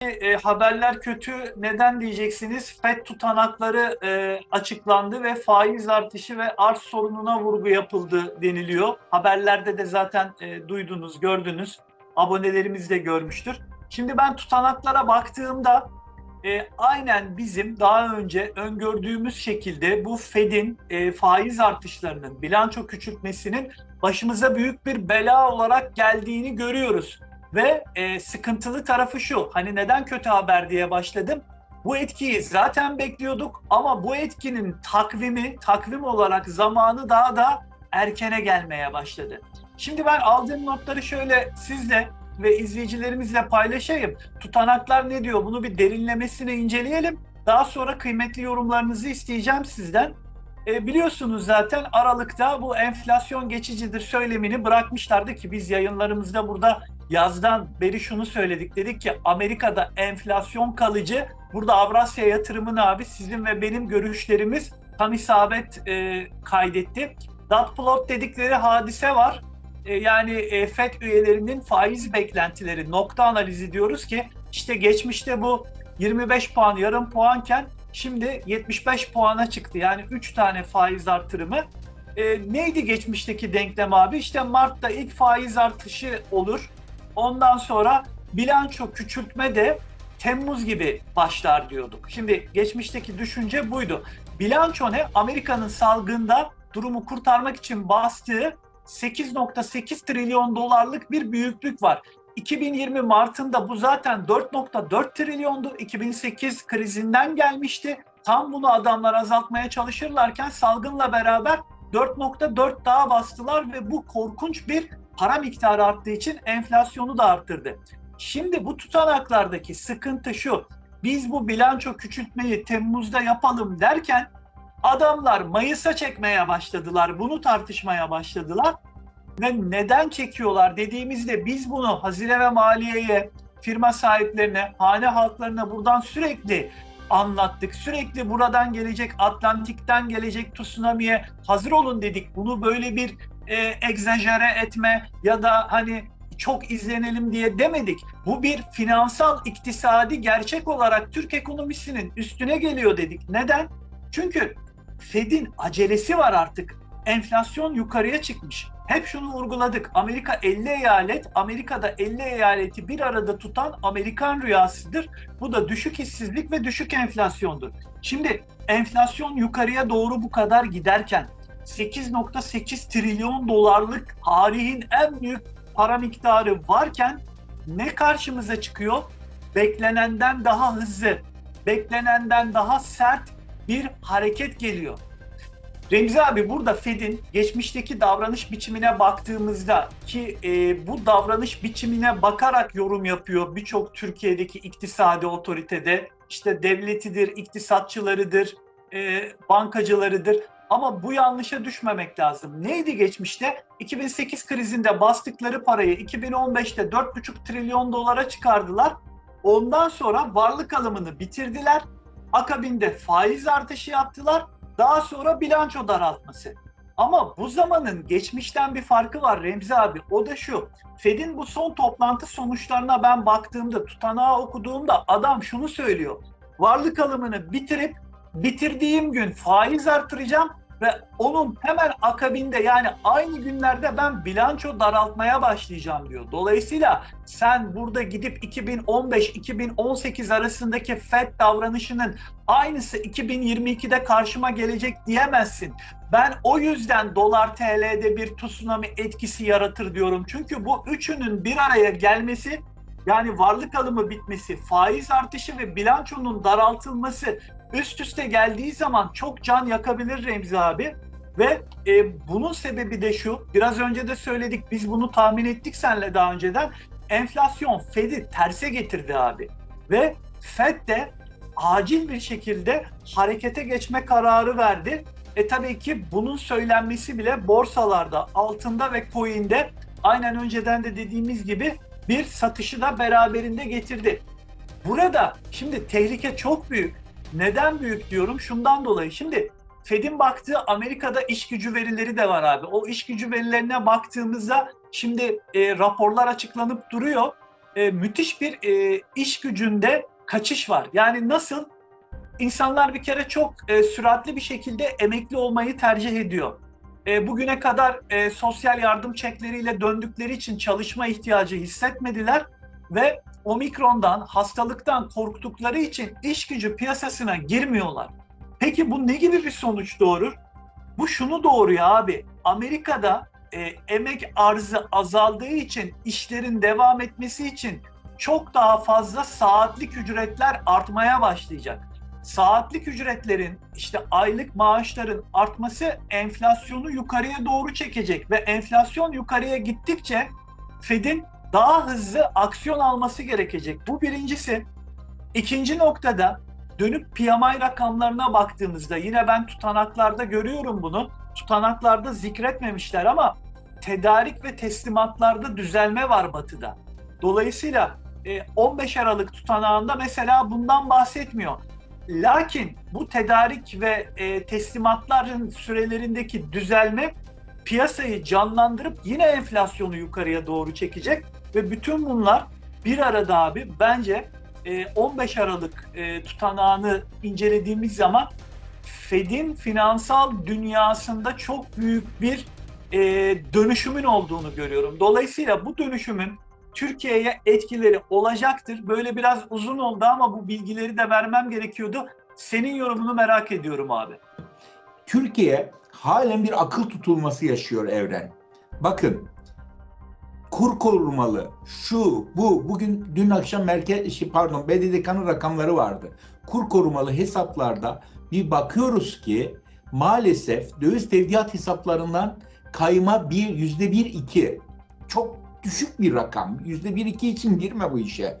e, haberler kötü. Neden diyeceksiniz? FED tutanakları e, açıklandı ve faiz artışı ve arz sorununa vurgu yapıldı deniliyor. Haberlerde de zaten e, duydunuz, gördünüz. Abonelerimiz de görmüştür. Şimdi ben tutanaklara baktığımda e, aynen bizim daha önce öngördüğümüz şekilde bu Fed'in e, faiz artışlarının, bilanço küçültmesinin başımıza büyük bir bela olarak geldiğini görüyoruz. Ve e, sıkıntılı tarafı şu, hani neden kötü haber diye başladım. Bu etkiyi zaten bekliyorduk ama bu etkinin takvimi, takvim olarak zamanı daha da erkene gelmeye başladı. Şimdi ben aldığım notları şöyle sizle ve izleyicilerimizle paylaşayım. Tutanaklar ne diyor? Bunu bir derinlemesine inceleyelim. Daha sonra kıymetli yorumlarınızı isteyeceğim sizden. E, biliyorsunuz zaten Aralık'ta bu enflasyon geçicidir söylemini bırakmışlardı ki biz yayınlarımızda burada yazdan beri şunu söyledik. Dedik ki Amerika'da enflasyon kalıcı. Burada Avrasya yatırımını abi sizin ve benim görüşlerimiz tam isabet e, kaydetti. Dot plot dedikleri hadise var. E, yani e, FED üyelerinin faiz beklentileri nokta analizi diyoruz ki işte geçmişte bu 25 puan yarım puanken şimdi 75 puana çıktı. Yani 3 tane faiz artırımı. E, neydi geçmişteki denklem abi? İşte Mart'ta ilk faiz artışı olur. Ondan sonra bilanço küçültme de Temmuz gibi başlar diyorduk. Şimdi geçmişteki düşünce buydu. Bilanço ne? Amerika'nın salgında durumu kurtarmak için bastığı 8.8 trilyon dolarlık bir büyüklük var. 2020 Mart'ında bu zaten 4.4 trilyondu. 2008 krizinden gelmişti. Tam bunu adamlar azaltmaya çalışırlarken salgınla beraber 4.4 daha bastılar ve bu korkunç bir para miktarı arttığı için enflasyonu da arttırdı. Şimdi bu tutanaklardaki sıkıntı şu. Biz bu bilanço küçültmeyi Temmuz'da yapalım derken adamlar Mayıs'a çekmeye başladılar. Bunu tartışmaya başladılar. Ve neden çekiyorlar dediğimizde biz bunu hazine ve maliyeye, firma sahiplerine, hane halklarına buradan sürekli anlattık. Sürekli buradan gelecek, Atlantik'ten gelecek tsunami'ye hazır olun dedik. Bunu böyle bir e, egzajere etme ya da hani çok izlenelim diye demedik. Bu bir finansal iktisadi gerçek olarak Türk ekonomisinin üstüne geliyor dedik. Neden? Çünkü Fed'in acelesi var artık. Enflasyon yukarıya çıkmış. Hep şunu vurguladık. Amerika 50 eyalet, Amerika'da 50 eyaleti bir arada tutan Amerikan rüyasıdır. Bu da düşük işsizlik ve düşük enflasyondur. Şimdi enflasyon yukarıya doğru bu kadar giderken 8.8 trilyon dolarlık tarihin en büyük para miktarı varken ne karşımıza çıkıyor? Beklenenden daha hızlı, beklenenden daha sert bir hareket geliyor. Remzi abi burada Fed'in geçmişteki davranış biçimine baktığımızda ki e, bu davranış biçimine bakarak yorum yapıyor birçok Türkiye'deki iktisadi otoritede işte devletidir, iktisatçılarıdır, e, bankacılarıdır ama bu yanlışa düşmemek lazım. Neydi geçmişte? 2008 krizinde bastıkları parayı 2015'te 4,5 trilyon dolara çıkardılar. Ondan sonra varlık alımını bitirdiler. Akabinde faiz artışı yaptılar daha sonra bilanço daraltması. Ama bu zamanın geçmişten bir farkı var Remzi abi. O da şu. Fed'in bu son toplantı sonuçlarına ben baktığımda, tutanağı okuduğumda adam şunu söylüyor. Varlık alımını bitirip bitirdiğim gün faiz artıracağım ve onun hemen akabinde yani aynı günlerde ben bilanço daraltmaya başlayacağım diyor. Dolayısıyla sen burada gidip 2015-2018 arasındaki FED davranışının aynısı 2022'de karşıma gelecek diyemezsin. Ben o yüzden dolar TL'de bir tsunami etkisi yaratır diyorum. Çünkü bu üçünün bir araya gelmesi yani varlık alımı bitmesi, faiz artışı ve bilançonun daraltılması üst üste geldiği zaman çok can yakabilir Remzi abi. Ve e, bunun sebebi de şu, biraz önce de söyledik, biz bunu tahmin ettik senle daha önceden. Enflasyon Fed'i terse getirdi abi. Ve Fed de acil bir şekilde harekete geçme kararı verdi. E tabii ki bunun söylenmesi bile borsalarda, altında ve coin'de aynen önceden de dediğimiz gibi bir satışı da beraberinde getirdi. Burada şimdi tehlike çok büyük. Neden büyük diyorum? Şundan dolayı. Şimdi Fed'in baktığı Amerika'da iş gücü verileri de var abi. O iş gücü verilerine baktığımızda şimdi e, raporlar açıklanıp duruyor. e, müthiş bir e, iş gücünde kaçış var. Yani nasıl? İnsanlar bir kere çok e, süratli bir şekilde emekli olmayı tercih ediyor. E, bugüne kadar e, sosyal yardım çekleriyle döndükleri için çalışma ihtiyacı hissetmediler ve omikrondan, hastalıktan korktukları için iş gücü piyasasına girmiyorlar. Peki bu ne gibi bir sonuç doğurur? Bu şunu doğuruyor abi. Amerika'da e, emek arzı azaldığı için işlerin devam etmesi için çok daha fazla saatlik ücretler artmaya başlayacak. Saatlik ücretlerin işte aylık maaşların artması enflasyonu yukarıya doğru çekecek ve enflasyon yukarıya gittikçe Fed'in daha hızlı aksiyon alması gerekecek. Bu birincisi. İkinci noktada dönüp PMI rakamlarına baktığımızda yine ben tutanaklarda görüyorum bunu. Tutanaklarda zikretmemişler ama tedarik ve teslimatlarda düzelme var batıda. Dolayısıyla e, 15 Aralık tutanağında mesela bundan bahsetmiyor. Lakin bu tedarik ve e, teslimatların sürelerindeki düzelme piyasayı canlandırıp yine enflasyonu yukarıya doğru çekecek ve bütün bunlar bir arada abi bence e, 15 Aralık e, tutanağını incelediğimiz zaman Fed'in finansal dünyasında çok büyük bir e, dönüşümün olduğunu görüyorum. Dolayısıyla bu dönüşümün Türkiye'ye etkileri olacaktır. Böyle biraz uzun oldu ama bu bilgileri de vermem gerekiyordu. Senin yorumunu merak ediyorum abi. Türkiye halen bir akıl tutulması yaşıyor evren. Bakın kur korumalı şu bu bugün dün akşam merkez pardon BDDK'nın rakamları vardı. Kur korumalı hesaplarda bir bakıyoruz ki maalesef döviz tevdiat hesaplarından kayma bir yüzde bir iki çok düşük bir rakam. Yüzde bir iki için girme bu işe.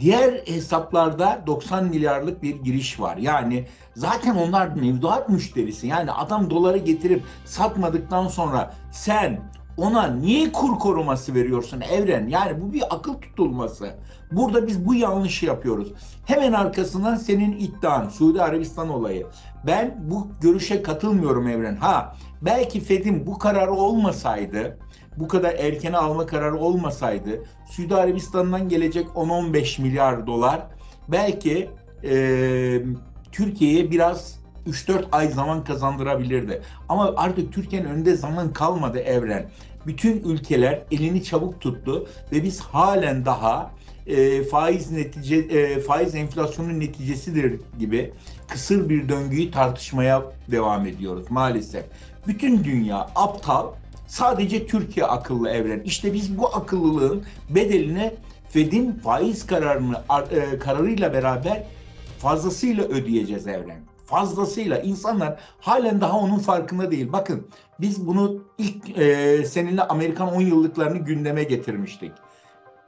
Diğer hesaplarda 90 milyarlık bir giriş var. Yani zaten onlar mevduat müşterisi. Yani adam doları getirip satmadıktan sonra sen ona niye kur koruması veriyorsun evren? Yani bu bir akıl tutulması. Burada biz bu yanlışı yapıyoruz. Hemen arkasından senin iddian Suudi Arabistan olayı. Ben bu görüşe katılmıyorum evren. Ha belki Fed'in bu kararı olmasaydı bu kadar erkene alma kararı olmasaydı Suudi Arabistan'dan gelecek 10-15 milyar dolar belki e, Türkiye'ye biraz 3-4 ay zaman kazandırabilirdi. Ama artık Türkiye'nin önünde zaman kalmadı evren. Bütün ülkeler elini çabuk tuttu ve biz halen daha e, faiz netice e, faiz enflasyonun neticesidir gibi kısır bir döngüyü tartışmaya devam ediyoruz maalesef. Bütün dünya aptal Sadece Türkiye akıllı evren. İşte biz bu akıllılığın bedelini Fed'in faiz kararını e, kararıyla beraber fazlasıyla ödeyeceğiz evren. Fazlasıyla insanlar halen daha onun farkında değil. Bakın biz bunu ilk e, seninle Amerikan 10 yıllıklarını gündeme getirmiştik.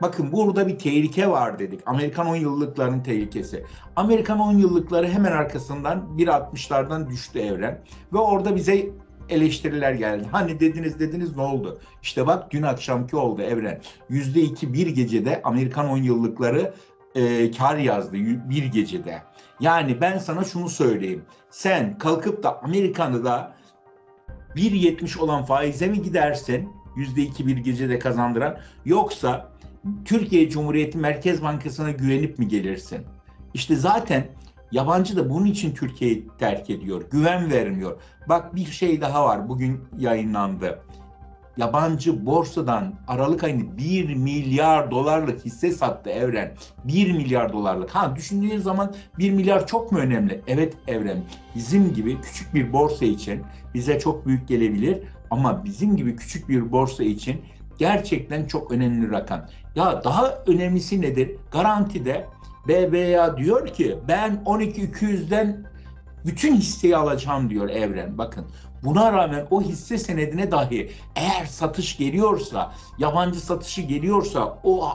Bakın burada bir tehlike var dedik. Amerikan 10 yıllıklarının tehlikesi. Amerikan 10 yıllıkları hemen arkasından 1.60'lardan düştü evren. Ve orada bize eleştiriler geldi. Hani dediniz dediniz ne oldu? İşte bak dün akşamki oldu Evren. Yüzde iki bir gecede Amerikan 10 yıllıkları e, kar yazdı bir gecede. Yani ben sana şunu söyleyeyim. Sen kalkıp da Amerikan'ı da 1.70 olan faize mi gidersin? Yüzde iki bir gecede kazandıran. Yoksa Türkiye Cumhuriyeti Merkez Bankası'na güvenip mi gelirsin? İşte zaten Yabancı da bunun için Türkiye'yi terk ediyor. Güven vermiyor. Bak bir şey daha var. Bugün yayınlandı. Yabancı borsadan Aralık ayında 1 milyar dolarlık hisse sattı Evren. 1 milyar dolarlık. Ha düşündüğün zaman 1 milyar çok mu önemli? Evet Evren. Bizim gibi küçük bir borsa için bize çok büyük gelebilir ama bizim gibi küçük bir borsa için gerçekten çok önemli rakam. Ya daha önemlisi nedir? Garantide BBA diyor ki ben 12200'den bütün hisseyi alacağım diyor Evren. Bakın buna rağmen o hisse senedine dahi eğer satış geliyorsa, yabancı satışı geliyorsa, o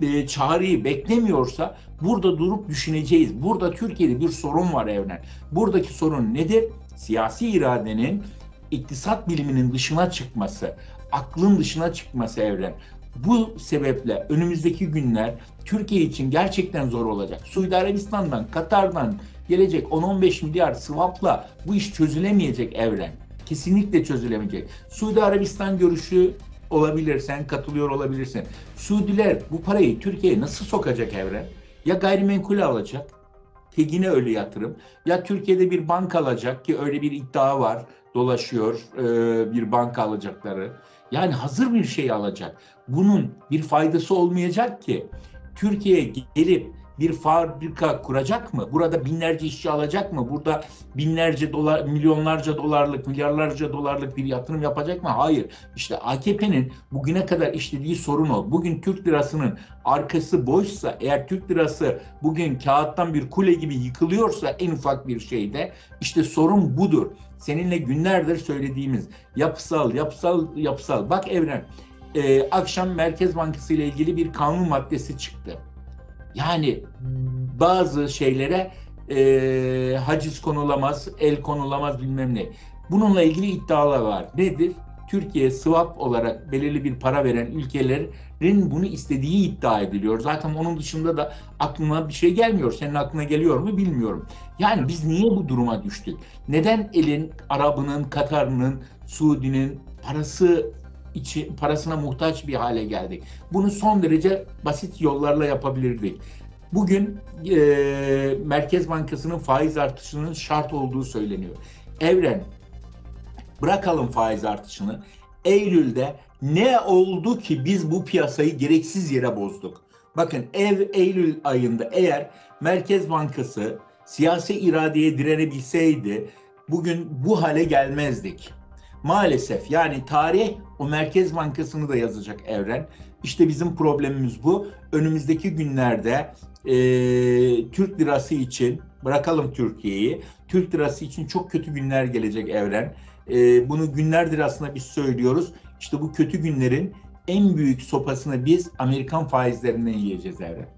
e, çağrıyı beklemiyorsa burada durup düşüneceğiz. Burada Türkiye'de bir sorun var Evren. Buradaki sorun nedir? Siyasi iradenin iktisat biliminin dışına çıkması, aklın dışına çıkması Evren. Bu sebeple önümüzdeki günler Türkiye için gerçekten zor olacak. Suudi Arabistan'dan, Katar'dan gelecek 10-15 milyar swapla bu iş çözülemeyecek evren. Kesinlikle çözülemeyecek. Suudi Arabistan görüşü olabilir, sen katılıyor olabilirsin. Suudiler bu parayı Türkiye'ye nasıl sokacak Evren? Ya gayrimenkul alacak, ki yine öyle yatırım. Ya Türkiye'de bir banka alacak ki öyle bir iddia var, dolaşıyor e, bir banka alacakları. Yani hazır bir şey alacak. Bunun bir faydası olmayacak ki. Türkiye'ye gelip bir fabrika kuracak mı? Burada binlerce işçi alacak mı? Burada binlerce dolar, milyonlarca dolarlık, milyarlarca dolarlık bir yatırım yapacak mı? Hayır. İşte AKP'nin bugüne kadar işlediği sorun o. Bugün Türk lirasının arkası boşsa, eğer Türk lirası bugün kağıttan bir kule gibi yıkılıyorsa en ufak bir şeyde işte sorun budur. Seninle günlerdir söylediğimiz yapısal, yapısal, yapısal. Bak Evren, e, akşam Merkez Bankası ile ilgili bir kanun maddesi çıktı. Yani bazı şeylere e, haciz konulamaz, el konulamaz bilmem ne. Bununla ilgili iddialar var. Nedir? Türkiye swap olarak belirli bir para veren ülkelerin bunu istediği iddia ediliyor. Zaten onun dışında da aklına bir şey gelmiyor. Senin aklına geliyor mu bilmiyorum. Yani biz niye bu duruma düştük? Neden elin Arabının, Katar'ının, Suudi'nin parası içi, parasına muhtaç bir hale geldik? Bunu son derece basit yollarla yapabilirdik. Bugün e, Merkez Bankası'nın faiz artışının şart olduğu söyleniyor. Evren, bırakalım faiz artışını. Eylül'de ne oldu ki biz bu piyasayı gereksiz yere bozduk? Bakın ev Eylül ayında eğer Merkez Bankası siyasi iradeye direnebilseydi bugün bu hale gelmezdik. Maalesef yani tarih o Merkez Bankası'nı da yazacak Evren. İşte bizim problemimiz bu. Önümüzdeki günlerde e, Türk lirası için bırakalım Türkiye'yi. Türk lirası için çok kötü günler gelecek Evren. E, bunu günlerdir aslında biz söylüyoruz. İşte bu kötü günlerin en büyük sopasını biz Amerikan faizlerinden yiyeceğiz Evren.